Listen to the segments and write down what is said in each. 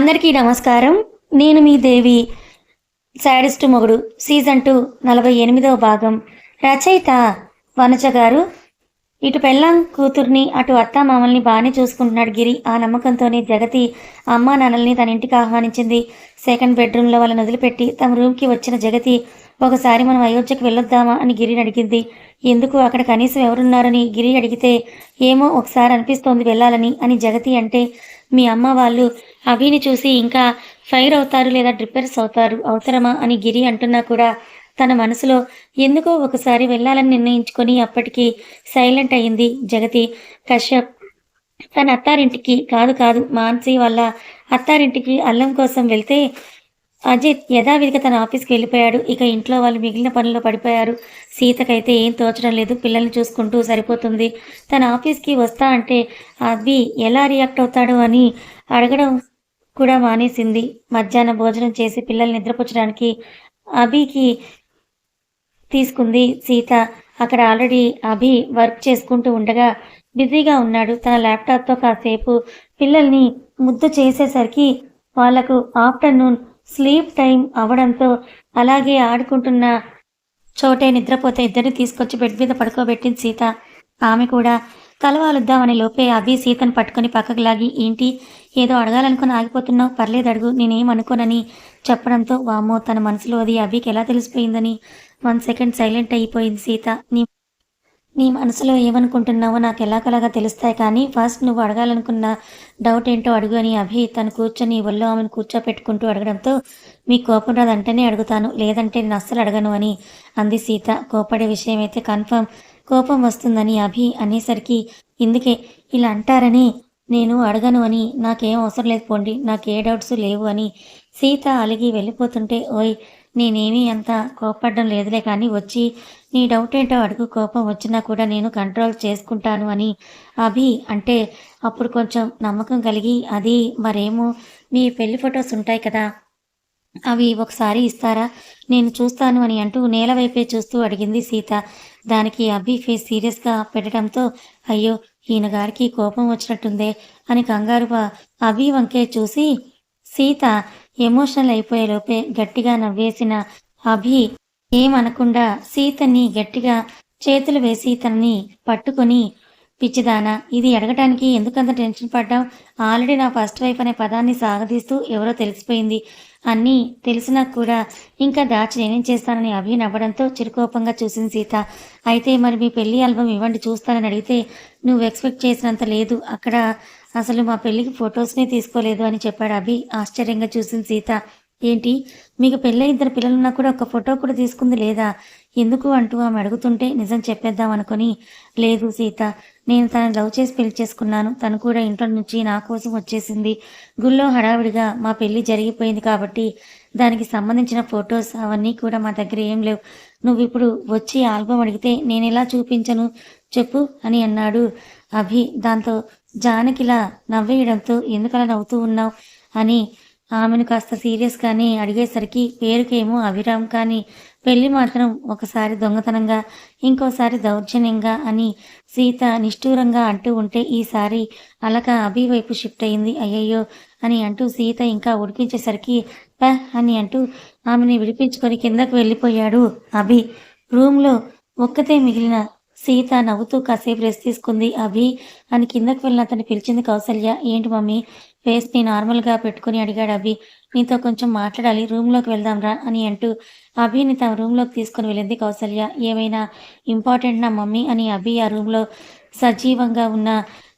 అందరికీ నమస్కారం. నేను మీ దేవి శాడిస్ట్ మొగుడు సీజన్ టూ నలభై ఎనిమిదవ భాగం. రచయిత వనజ గారు. ఇటు పెళ్ళాం కూతుర్ని అటు అత్త మామల్ని బాగానే చూసుకుంటున్నాడు గిరి. ఆ నమ్మకంతోనే జగతి అమ్మా నాన్నల్ని తన ఇంటికి ఆహ్వానించింది. సెకండ్ బెడ్రూమ్లో వాళ్ళని వదిలిపెట్టి తమ రూమ్కి వచ్చిన జగతి ఒకసారి మనం అయోధ్యకు వెళ్ళొద్దామా అని గిరిని అడిగింది. ఎందుకు? అక్కడ కనీసం ఎవరున్నారని గిరి అడిగితే ఏమో ఒకసారి అనిపిస్తోంది వెళ్ళాలని అని జగతి అంటే మీ అమ్మ వాళ్ళు అభిని చూసి ఇంకా ఫైర్ అవుతారు లేదా డ్రిప్పర్స్ అవుతారు అవసరమా అని గిరి అంటున్నా కూడా తన మనసులో ఎందుకో ఒకసారి వెళ్ళాలని నిర్ణయించుకొని అప్పటికి సైలెంట్ అయింది జగతి. కశ్యప్ తన అత్తారింటికి కాదు కాదు మాన్సీ వాళ్ళ అత్తారింటికి అల్లం కోసం వెళ్తే అజిత్ యథావిధిగా తన ఆఫీస్కి వెళ్ళిపోయాడు. ఇక ఇంట్లో వాళ్ళు మిగిలిన పనుల్లో పడిపోయారు. సీతకైతే ఏం తోచడం లేదు. పిల్లల్ని చూసుకుంటూ సరిపోతుంది. తన ఆఫీస్కి వస్తా అంటే అవి ఎలా రియాక్ట్ అవుతాడు అని అడగడం కూడా మానేసింది. మధ్యాహ్నం భోజనం చేసి పిల్లల్ని నిద్రపుచ్చడానికి అభికి తీసుకుంది సీత. అక్కడ ఆల్రెడీ అభి వర్క్ చేసుకుంటూ ఉండగా బిజీగా ఉన్నాడు. తన ల్యాప్టాప్తో కాసేపు పిల్లల్ని ముద్దు చేసేసరికి వాళ్ళకు ఆఫ్టర్నూన్ స్లీప్ టైం అవడంతో అలాగే ఆడుకుంటున్న చోటే నిద్రపోతే ఇద్దరిని తీసుకొచ్చి బెడ్ మీద పడుకోబెట్టింది సీత. ఆమె కూడా తలవాలుద్దామని లోపే అవి సీతను పట్టుకొని పక్కకు లాగి ఏంటి? ఏదో అడగాలనుకుని ఆగిపోతున్నావు? పర్లేదు అడుగు నేనేం అనుకోనని చెప్పడంతో వామ్మో తన మనసులో అది అవికి ఎలా తెలిసిపోయిందని? వన్ సెకండ్ సైలెంట్ అయిపోయింది సీత. నీ నీ మనసులో ఏమనుకుంటున్నావో నాకు ఎలాగలాగా తెలుస్తాయి కానీ ఫస్ట్ నువ్వు అడగాలనుకున్న డౌట్ ఏంటో అడుగు అని అభి తను కూర్చొని ఒళ్ళో ఆమెను కూర్చోపెట్టుకుంటూ అడగడంతో మీ కోపం రాదంటేనే అడుగుతాను. లేదంటే నేను అస్సలు అడగను అని అంది సీత. కోపడే విషయం అయితే కన్ఫర్మ్. కోపం వస్తుందని అభి అనేసరికి ఇందుకే ఇలా అంటారని నేను అడగను అని నాకేం అవసరం లేదు పోండి నాకు ఏ డౌట్స్ లేవు అని సీత అలిగి వెళ్ళిపోతుంటే ఓయ్ నేనేమీ అంత కోపడడం లేదులే కానీ వచ్చి నీ డౌట్ ఏంటో అడుగు కోపం వచ్చినా కూడా నేను కంట్రోల్ చేసుకుంటాను అని అభి అంటే అప్పుడు కొంచెం నమ్మకం కలిగి అది మరేమో మీ పెళ్ళి ఫొటోస్ ఉంటాయి కదా అవి ఒకసారి ఇస్తారా? నేను చూస్తాను అని అంటూ నేల వైపే చూస్తూ అడిగింది సీత. దానికి అభి ఫేస్ సీరియస్గా పెట్టడంతో అయ్యో ఈయన గారికి కోపం వచ్చినట్టుందే అని కంగారుగా అభి వంకే చూసి సీత ఎమోషనల్ అయిపోయే లోపే గట్టిగా నవ్వేసిన అభి ఏమనకుండా సీతని గట్టిగా చేతులు వేసి తనని పట్టుకొని పిచ్చిదానా ఇది అడగటానికి ఎందుకంత టెన్షన్ పడ్డావు? ఆల్రెడీ నా ఫస్ట్ వైఫ్ అనే పదాన్ని సాగదీస్తూ ఎవరో తెలిసిపోయింది. అన్నీ తెలిసినా కూడా ఇంకా దాచి నేనేం చేస్తానని అభి నవ్వడంతో చిరుకోపంగా చూసింది సీత. అయితే మరి మీ పెళ్ళి ఆల్బమ్ ఇవ్వండి చూస్తానని అడిగితే నువ్వు ఎక్స్పెక్ట్ చేసినంత లేదు. అక్కడ అసలు మా పెళ్ళికి ఫొటోస్నే తీసుకోలేదు అని చెప్పాడు అభి. ఆశ్చర్యంగా చూసింది సీత. ఏంటి? మీకు పెళ్ళై ఇద్దరు పిల్లలున్నా కూడా ఒక ఫోటో కూడా తీసుకుంది లేదా? ఎందుకు అంటూ ఆమె అడుగుతుంటే నిజం చెప్పేద్దాం అనుకుని లేదు సీత నేను తనని లవ్ చేసి పెళ్ళి చేసుకున్నాను. తను కూడా ఇంట్లో నుంచి నా కోసం వచ్చేసింది. గుళ్ళో హడావిడిగా మా పెళ్ళి జరిగిపోయింది కాబట్టి దానికి సంబంధించిన ఫొటోస్ అవన్నీ కూడా మా దగ్గర ఏం లేవు. నువ్వు ఇప్పుడు వచ్చి ఆల్బమ్ అడిగితే నేను ఎలా చూపించను? చెప్పు అని అన్నాడు. అభి దాంతో జానకిలా నవ్వేయడంతో ఎందుకలా నవ్వుతూ ఉన్నావు? అని ఆమెను కాస్త సీరియస్గానే అడిగేసరికి పేరుకేమో అభిరామ్ కానీ పెళ్ళి మాత్రం ఒకసారి దొంగతనంగా ఇంకోసారి దౌర్జన్యంగా అని సీత నిష్ఠూరంగా అంటూ ఉంటే ఈసారి అలక అభి వైపు షిఫ్ట్ అయింది. అయ్యయ్యో అని అంటూ సీత ఇంకా ఉడికించేసరికి ప అని అంటూ ఆమెని విడిపించుకొని కిందకు వెళ్ళిపోయాడు అభి. రూమ్లో ఒక్కతే మిగిలిన సీత నవ్వుతూ కాసేపు రెస్ట్ తీసుకుంది. అభి అని కిందకు వెళ్ళిన అతన్ని పిలిచింది కౌసల్య. ఏంటి మమ్మీ ఫేస్ని నార్మల్గా పెట్టుకుని అడిగాడు అభి నీతో కొంచెం మాట్లాడాలి రూమ్లోకి వెళ్దాంరా అని అంటూ అభిని తమ రూమ్లోకి తీసుకుని వెళ్ళింది కౌసల్య. ఏమైనా ఇంపార్టెంట్ నా మమ్మీ? అని అభి ఆ రూమ్లో సజీవంగా ఉన్న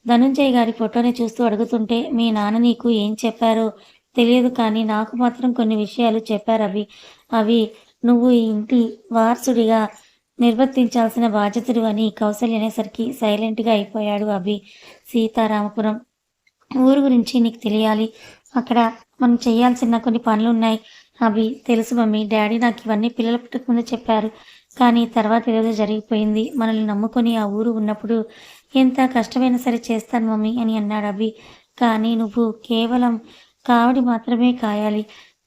ధనుంజయ్ గారి ఫోటోని చూస్తూ అడుగుతుంటే మీ నాన్న నీకు ఏం చెప్పారో తెలియదు కానీ నాకు మాత్రం కొన్ని విషయాలు చెప్పారు అవి అవి నువ్వు ఈ ఇంటి వారసుడిగా నిర్వర్తించాల్సిన బాధ్యతలు అని కౌశల్య అనేసరికి సైలెంట్గా అయిపోయాడు అభి. సీతారామపురం ఊరు గురించి నీకు తెలియాలి. అక్కడ మనం చేయాల్సిన కొన్ని పనులు ఉన్నాయి. అవి తెలుసు మమ్మీ. డాడీ నాకు ఇవన్నీ పిల్లల పుట్టక ముందు చెప్పారు. కానీ తర్వాత ఏదో జరిగిపోయింది. మనల్ని నమ్ముకొని ఆ ఊరు ఉన్నప్పుడు ఎంత కష్టమైనా సరే చేస్తాను మమ్మీ అని అన్నాడు అభి. కానీ నువ్వు కేవలం కావడి మాత్రమే కాయాలి.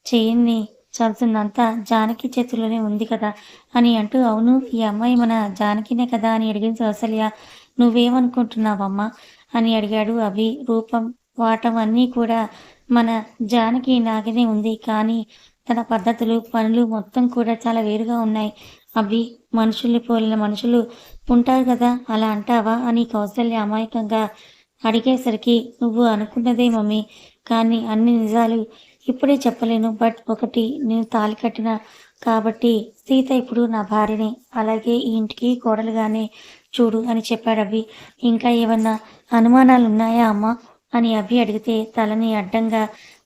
చేయన్ని చదువుతుందంతా జానకి చేతుల్లోనే ఉంది కదా అని అంటూ అవును ఈ అమ్మాయి మన జానకినే కదా అని అడిగింది కౌసల్య నువ్వేమనుకుంటున్నావమ్మా? అని అడిగాడు అభి. రూపం వాటం అన్నీ కూడా మన జానకి నాగనే ఉంది కానీ తన పద్ధతులు పనులు మొత్తం కూడా చాలా వేరుగా ఉన్నాయి. అవి మనుషుల్ని పోలిన మనుషులు ఉంటారు కదా అలా అంటావా అని కౌసల్య అమాయకంగా అడిగేసరికి నువ్వు అనుకున్నదే మమ్మీ కానీ అన్ని నిజాలు ఇప్పుడే చెప్పలేను బట్ ఒకటి నేను తాలి కట్టిన కాబట్టి సీత ఇప్పుడు నా భార్యనే. అలాగే ఈ ఇంటికి కోడలుగానే చూడు అని చెప్పాడు అవి ఇంకా ఏమన్నా అనుమానాలు ఉన్నాయా అమ్మా? అని అవి అడిగితే తలని అడ్డంగా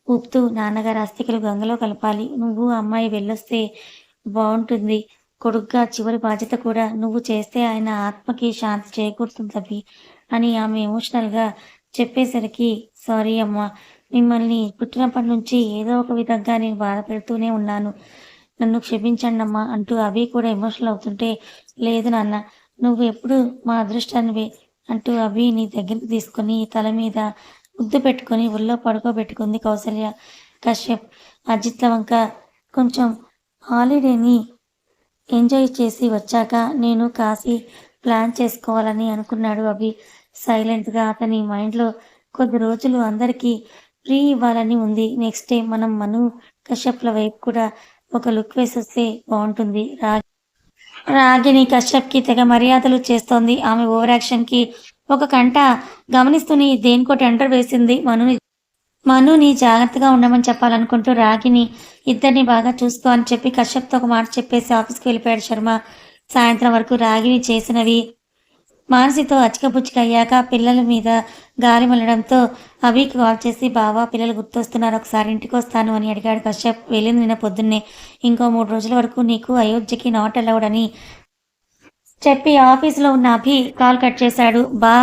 ఊపుతూ నాన్నగారు అస్థికలు గంగలో కలపాలి. నువ్వు అమ్మాయి వెళ్ళొస్తే బాగుంటుంది కొడుగ్గా చివరి బాధ్యత కూడా నువ్వు చేస్తే ఆయన ఆత్మకి శాంతి చేకూరుతుంది అవి అని ఆమె ఎమోషనల్గా చెప్పేసరికి సారీ అమ్మా మిమ్మల్ని పుట్టినప్పటి నుంచి ఏదో ఒక విధంగా నేను బాధ పెడుతూనే ఉన్నాను. నన్ను క్షమించండి అమ్మా అంటూ అవి కూడా ఎమోషనల్ అవుతుంటే లేదు నాన్న నువ్వు ఎప్పుడు మా అదృష్టానివే అంటూ అవి నీ దగ్గరికి తీసుకొని తల మీద ముద్దు పెట్టుకొని ఒళ్ళో పడుకోబెట్టుకుంది కౌసల్య. కశ్యప్ అజిత్ల వంక కొంచెం హాలిడేని ఎంజాయ్ చేసి వచ్చాక నేను కాశీ ప్లాన్ చేసుకోవాలని అనుకున్నాడు అవి సైలెంట్గా అతని మైండ్లో కొద్ది రోజులు అందరికీ ఫ్రీ ఇవ్వాలని ఉంది. నెక్స్ట్ డే మనం మను కశ్యప్ల వైపు కూడా ఒక లుక్ వేసొస్తే బాగుంటుంది. రా రాగిని కశ్యప్కి తెగ మర్యాదలు చేస్తోంది. ఆమె ఓవరాక్షన్కి ఒక కంట గమనిస్తూనే దేనికో టెండర్ వేసింది మనుని. మనుని జాగ్రత్తగా ఉండమని చెప్పాలనుకుంటూ రాగిని ఇద్దరిని బాగా చూసుకో అని చెప్పి కశ్యప్తో ఒక మాట చెప్పేసి ఆఫీస్కి వెళ్ళిపోయాడు శర్మ. సాయంత్రం వరకు రాగిని చేసినవి మానసితో అచ్చకపుచ్చకయ్యాక పిల్లల మీద గాలి మళ్ళడంతో అవికి కాల్ చేసి బావా పిల్లలు గుర్తొస్తున్నారు ఒకసారి ఇంటికి వస్తాను అని అడిగాడు కశ్యప్. వెళ్ళింది నిన్న పొద్దున్నే. ఇంకో మూడు రోజుల వరకు నీకు అయోధ్యకి నాట్ అలౌడ్ అని చెప్పి ఆఫీసులో ఉన్న అభి కాల్ కట్ చేశాడు. బా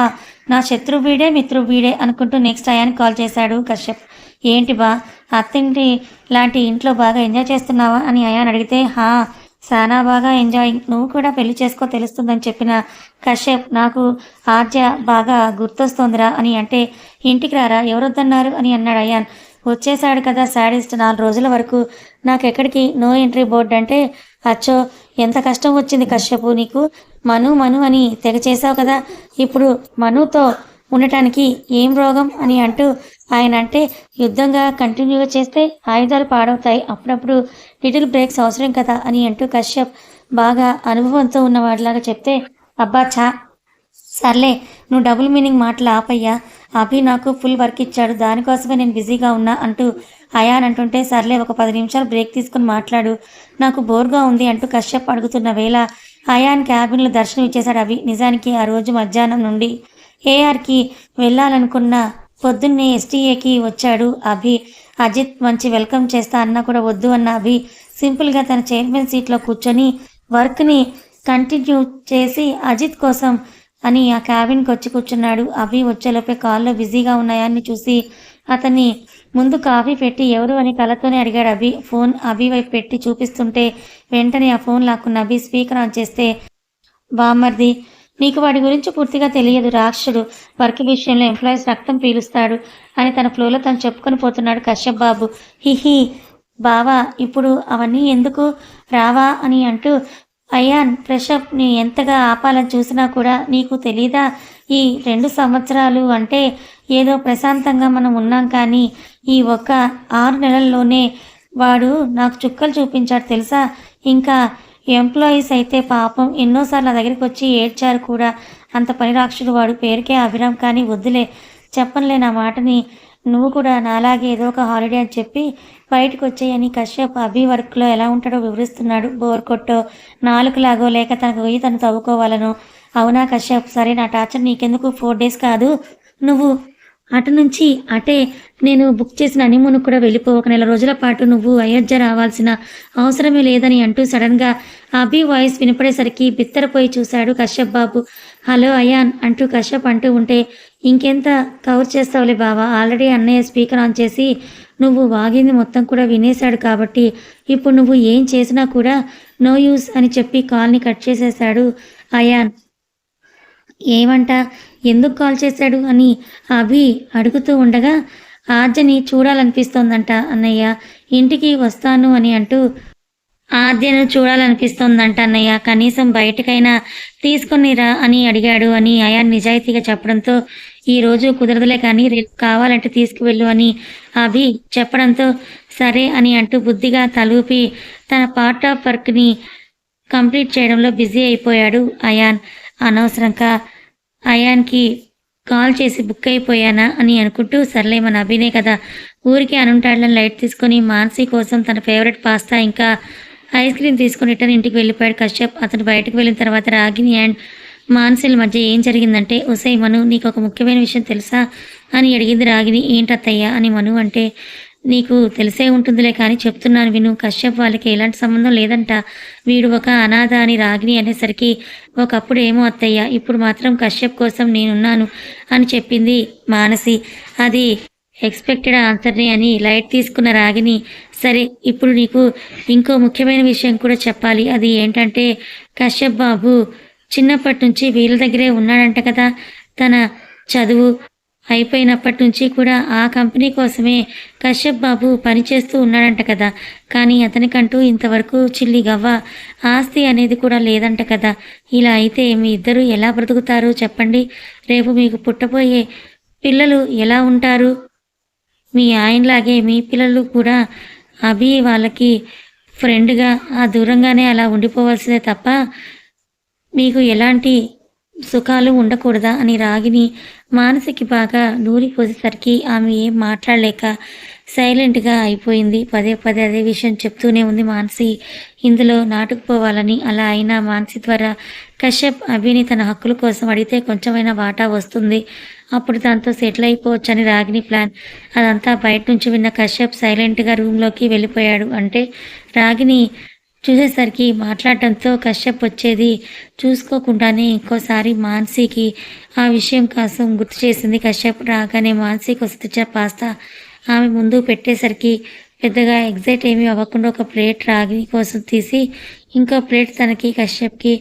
నా శత్రు వీడే మిత్రు వీడే అనుకుంటూ నెక్స్ట్ అయానికి కాల్ చేశాడు కశ్యప్. ఏంటి బా అత్తింటి లాంటి ఇంట్లో బాగా ఎంజాయ్ చేస్తున్నావా? అని అయాన్ అడిగితే హా చాలా బాగా ఎంజాయ్ నువ్వు కూడా పెళ్ళి చేసుకో తెలుస్తుందని చెప్పిన కశ్యప్ నాకు ఆర్జ బాగా గుర్తొస్తోందిరా అని అంటే ఇంటికి రారా? ఎవరొద్దన్నారు? అని అన్నాడు అయ్యాన్ వచ్చేసాడు కదా శాడీస్ట్ నాలుగు రోజుల వరకు. నాకెక్కడికి? నో ఎంట్రీ బోర్డ్ అంటే అచ్చో ఎంత కష్టం వచ్చింది కశ్యపు నీకు. మను మను అని తెగ చేసావు కదా. ఇప్పుడు మనుతో ఉండటానికి ఏం రోగం? అని అంటూ ఆయన అంటే యుద్ధంగా కంటిన్యూగా చేస్తే ఆయుధాలు పాడవుతాయి. అప్పుడప్పుడు లిటిల్ బ్రేక్స్ అవసరం కదా అని అంటూ కశ్యప్ బాగా అనుభవంతో ఉన్నవాడిలాగా చెప్తే అబ్బా చా సర్లే నువ్వు డబుల్ మీనింగ్ మాటలు ఆపయ్యా. అభి నాకు ఫుల్ వర్క్ ఇచ్చాడు. దానికోసమే నేను బిజీగా ఉన్నా అంటూ అయాన్ అంటుంటే సర్లే ఒక పది నిమిషాలు బ్రేక్ తీసుకుని మాట్లాడు. నాకు బోర్గా ఉంది అంటూ కశ్యప్ అడుగుతున్న వేళ అయాన్ క్యాబిన్లో దర్శనం ఇచ్చేశాడు అవి నిజానికి ఆ రోజు మధ్యాహ్నం నుండి ఏఆర్కి వెళ్ళాలనుకున్న పొద్దున్నే ఎస్టీఏకి వచ్చాడు అభి. అజిత్ మంచి వెల్కమ్ చేస్తా అన్నా కూడా వద్దు అన్న అభి. సింపుల్గా తన చైర్మన్ సీట్లో కూర్చొని వర్క్ని కంటిన్యూ చేసి అజిత్ కోసం అని ఆ క్యాబిన్కి వచ్చి కూర్చున్నాడు. అవి వచ్చేలోపే కాల్లో బిజీగా ఉన్నాయని చూసి అతన్ని ముందు కాఫీ పెట్టి ఎవరు అని కళ్ళతోనే అడిగాడు అభి. ఫోన్ అభి వైపు పెట్టి చూపిస్తుంటే వెంటనే ఆ ఫోన్ లాక్కున్న అభి స్పీకర్ ఆన్ చేస్తే బామ్మర్ది నీకు వాడి గురించి పూర్తిగా తెలియదు రాక్షసుడు. వర్క్ విషయంలో ఎంప్లాయీస్ రక్తం పీలుస్తాడు అని తన ఫ్లోలో తను చెప్పుకొని పోతున్నాడు కశ్యప్ బాబు. హిహి బావా ఇప్పుడు అవన్నీ ఎందుకు రావా అని అంటూ అయాన్ ఫ్రెషప్ని ఎంతగా ఆపాలని చూసినా కూడా నీకు తెలీదా? ఈ రెండు సంవత్సరాలు అంటే ఏదో ప్రశాంతంగా మనం ఉన్నాం కానీ ఈ ఒక్క ఆరు నెలల్లోనే వాడు నాకు చుక్కలు చూపించాడు తెలుసా? ఇంకా ఎంప్లాయీస్ అయితే పాపం ఎన్నోసార్లు నా దగ్గరికి వచ్చి ఏడ్చారు కూడా. అంత పనిరాక్షుడు వాడు. పేరుకే అభిరామ్ కానీ వద్దులే. చెప్పనులే నా మాటని. నువ్వు కూడా నాలాగే ఏదో ఒక హాలిడే అని చెప్పి బయటకు వచ్చేయని కశ్యప్ అభి వర్క్లో ఎలా ఉంటాడో వివరిస్తున్నాడు. బోర్ కొట్టో. నాలుగులాగో లేక తనకు పోయి తను తవ్వుకోవాలనో. అవునా కశ్యప్? సరే నా టార్చర్ నీకెందుకు? ఫోర్ డేస్ కాదు. నువ్వు అటు నుంచి అటే నేను బుక్ చేసిన హనీమూన్ కూడా వెళ్ళిపో ఒక నెల రోజుల పాటు నువ్వు అయోధ్య రావాల్సిన అవసరమే లేదని అంటూ సడన్గా అభి వాయిస్ వినపడేసరికి బిత్తరపోయి చూశాడు కశ్యప్ బాబు. హలో అయాన్ అంటూ కశ్యప్ అంటూ ఉంటే ఇంకెంత కవర్ చేస్తావులే బావా ఆల్రెడీ అన్నయ్య స్పీకర్ ఆన్ చేసి నువ్వు వాగింది మొత్తం కూడా వినేశాడు కాబట్టి ఇప్పుడు నువ్వు ఏం చేసినా కూడా నో యూస్ అని చెప్పి కాల్ని కట్ చేసేశాడు అయాన్. ఏమంట ఎందుకు కాల్ చేశాడు అని అభి అడుగుతూ ఉండగా ఆద్యని చూడాలనిపిస్తోందంట అన్నయ్య. ఇంటికి వస్తాను అని అంటూ ఆద్యను చూడాలనిపిస్తోందంట అన్నయ్య. కనీసం బయటకైనా తీసుకొనిరా అని అడిగాడు అని అయాన్ నిజాయితీగా చెప్పడంతో ఈ రోజు కుదరదులే కానీ రేపు కావాలంటే తీసుకువెళ్ళు అని అభి చెప్పడంతో సరే అని అంటూ బుద్ధిగా తలూపి తన పార్ట్ ఆఫ్ వర్క్ని కంప్లీట్ చేయడంలో బిజీ అయిపోయాడు అయాన్. అనవసరంగా అయాన్కి కాల్ చేసి బుక్ అయిపోయానా అని అనుకుంటూ సర్లే మన అభినే కదా ఊరికి అనుంటాడని లైట్ తీసుకొని మానసి కోసం తన ఫేవరెట్ పాస్తా ఇంకా ఐస్ క్రీమ్ తీసుకొని రిటర్న్ ఇంటికి వెళ్ళిపోయాడు కశ్యప్. అతను బయటకు వెళ్ళిన తర్వాత రాగిని అండ్ మానసిల మధ్య ఏం జరిగిందంటే ఒసై మను నీకు ఒక ముఖ్యమైన విషయం తెలుసా? అని అడిగింది రాగిని ఏంటత్తయ్యా? అని మను అంటే నీకు తెలిసే ఉంటుందిలే కానీ చెప్తున్నాను విను. కశ్యప్ వాళ్ళకి ఎలాంటి సంబంధం లేదంట. వీడు ఒక అనాథ అని రాగిని అనేసరికి ఒకప్పుడు ఏమో అత్తయ్య ఇప్పుడు మాత్రం కశ్యప్ కోసం నేనున్నాను అని చెప్పింది మానసి. అది ఎక్స్పెక్టెడ్ ఆన్సర్ని అని లైట్ తీసుకున్న రాగిని సరే ఇప్పుడు నీకు ఇంకో ముఖ్యమైన విషయం కూడా చెప్పాలి. అది ఏంటంటే కశ్యప్ బాబు చిన్నప్పటి నుంచి వీళ్ళ దగ్గరే ఉన్నాడంట కదా. తన చదువు అయిపోయినప్పటి నుంచి కూడా ఆ కంపెనీ కోసమే కశ్యప్ బాబు పనిచేస్తూ ఉన్నాడంట కదా. కానీ అతనికంటూ ఇంతవరకు చిల్లి గవ్వ ఆస్తి అనేది కూడా లేదంట కదా. ఇలా అయితే మీ ఇద్దరు ఎలా బ్రతుకుతారు చెప్పండి. రేపు మీకు పుట్టబోయే పిల్లలు ఎలా ఉంటారు? మీ ఆయనలాగే మీ పిల్లలు కూడా అభి వాళ్ళకి ఫ్రెండ్గా ఆ దూరంగానే అలా ఉండిపోవాల్సిందే తప్ప మీకు ఎలాంటి సుఖాలు ఉండకూడదా అని రాగిని మానసికి బాగా నూరిపోసేసరికి ఆమె ఏం మాట్లాడలేక సైలెంట్గా అయిపోయింది. పదే పదే అదే విషయం చెప్తూనే ఉంది మానసి. ఇందులో నాటుకుపోవాలని అలా అయినా మానసి ద్వారా కశ్యప్ అభిని తన హక్కుల కోసం అడిగితే కొంచెమైనా వాటా వస్తుంది. అప్పుడు దాంతో సెటిల్ అయిపోవచ్చని రాగిని ప్లాన్. అదంతా బయట నుంచి విన్న కశ్యప్ సైలెంట్గా రూమ్లోకి వెళ్ళిపోయాడు. అంటే రాగిని చూసేసరికి మాట్లాడటంతో కశ్యప్ వచ్చేది చూసుకోకుండానే ఇంకోసారి మాన్సీకి ఆ విషయం కోసం గుర్తు చేసింది కశ్యప్. రాగానే మాన్సీకి వస్తే పాస్తా. ఆమె ముందు పెట్టేసరికి పెద్దగా ఎగ్జైట్ ఏమీ అవ్వకుండా ఒక ప్లేట్ రాగి కోసం తీసి ఇంకో ప్లేట్ తనకి కశ్యప్కి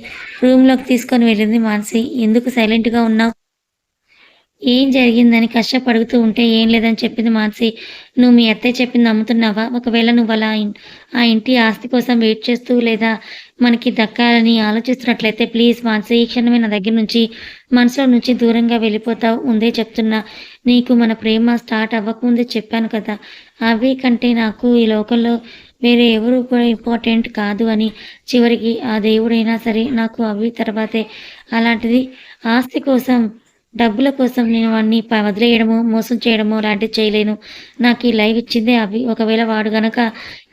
రూమ్లోకి తీసుకొని వెళ్ళింది మాన్సి. ఎందుకు సైలెంట్గా ఉన్నావు? ఏం జరిగిందని కష్టపడుతూ అడుగుతూ ఉంటే ఏం లేదని చెప్పింది మాన్సి. నువ్వు మీ అత్తయ్య చెప్పింది నమ్ముతున్నావా? ఒకవేళ నువ్వు అలా ఆ ఇంటి ఆస్తి కోసం వెయిట్ చేస్తూ లేదా మనకి దక్కాలని ఆలోచిస్తున్నట్లయితే ప్లీజ్ మాన్సి ఈ క్షణమే నా దగ్గర నుంచి మనసులో నుంచి దూరంగా వెళ్ళిపోతావు. ఉందే చెప్తున్నా. నీకు మన ప్రేమ స్టార్ట్ అవ్వకముందే చెప్పాను కదా. అవి కంటే నాకు ఈ లోకంలో వేరే ఎవరు కూడా ఇంపార్టెంట్ కాదు అని చివరికి ఆ దేవుడైనా సరే నాకు అవి తర్వాతే. అలాంటిది ఆస్తి కోసం డబ్బుల కోసం నేను వాడిని వదిలేయడము మోసం చేయడము లాంటివి చేయలేను. నాకు ఈ లైవ్ ఇచ్చిందే అవి. ఒకవేళ వాడు గనక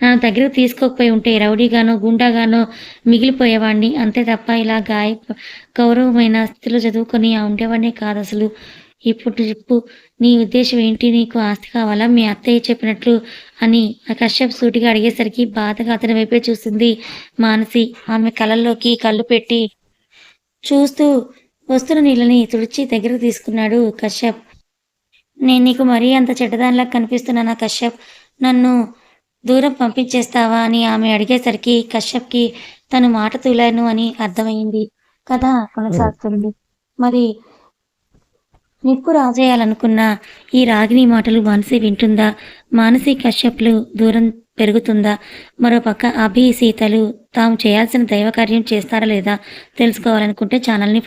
నా దగ్గరకు తీసుకోకపోయి ఉంటే రౌడీగానో గుండాగానో మిగిలిపోయేవాడిని అంతే తప్ప ఇలా గాయ గౌరవమైన స్థితిలో చదువుకొని ఉండేవాడినే కాదు అసలు. ఇప్పుడు చెప్పు నీ ఉద్దేశం ఏంటి? నీకు ఆస్తి కావాలా? మీ అత్తయ్య చెప్పినట్లు అని ఆ కశ్యప్ సూటిగా అడిగేసరికి బాధగా అతని వైపే చూసింది మానసి. ఆమె కళ్ళల్లోకి కళ్ళు పెట్టి చూస్తూ వస్తున్న నీళ్ళని తుడిచి దగ్గరకు తీసుకున్నాడు కశ్యప్. నేను నీకు మరీ అంత చెడ్డదానిలా కనిపిస్తున్నానా కశ్యప్? నన్ను దూరం పంపించేస్తావా? అని ఆమె అడిగేసరికి కశ్యప్కి తను మాట తూలాను అని అర్థమైంది కథ కొనసాగుతుంది. మరి నిప్పు రాజేయాలనుకున్న ఈ రాగిని మాటలు మానసి వింటుందా? మానసి కశ్యప్లు దూరం పెరుగుతుందా? మరోపక్క అభి సీతలు తాము చేయాల్సిన దైవకార్యం చేస్తారా లేదా తెలుసుకోవాలనుకుంటే ఛానల్ని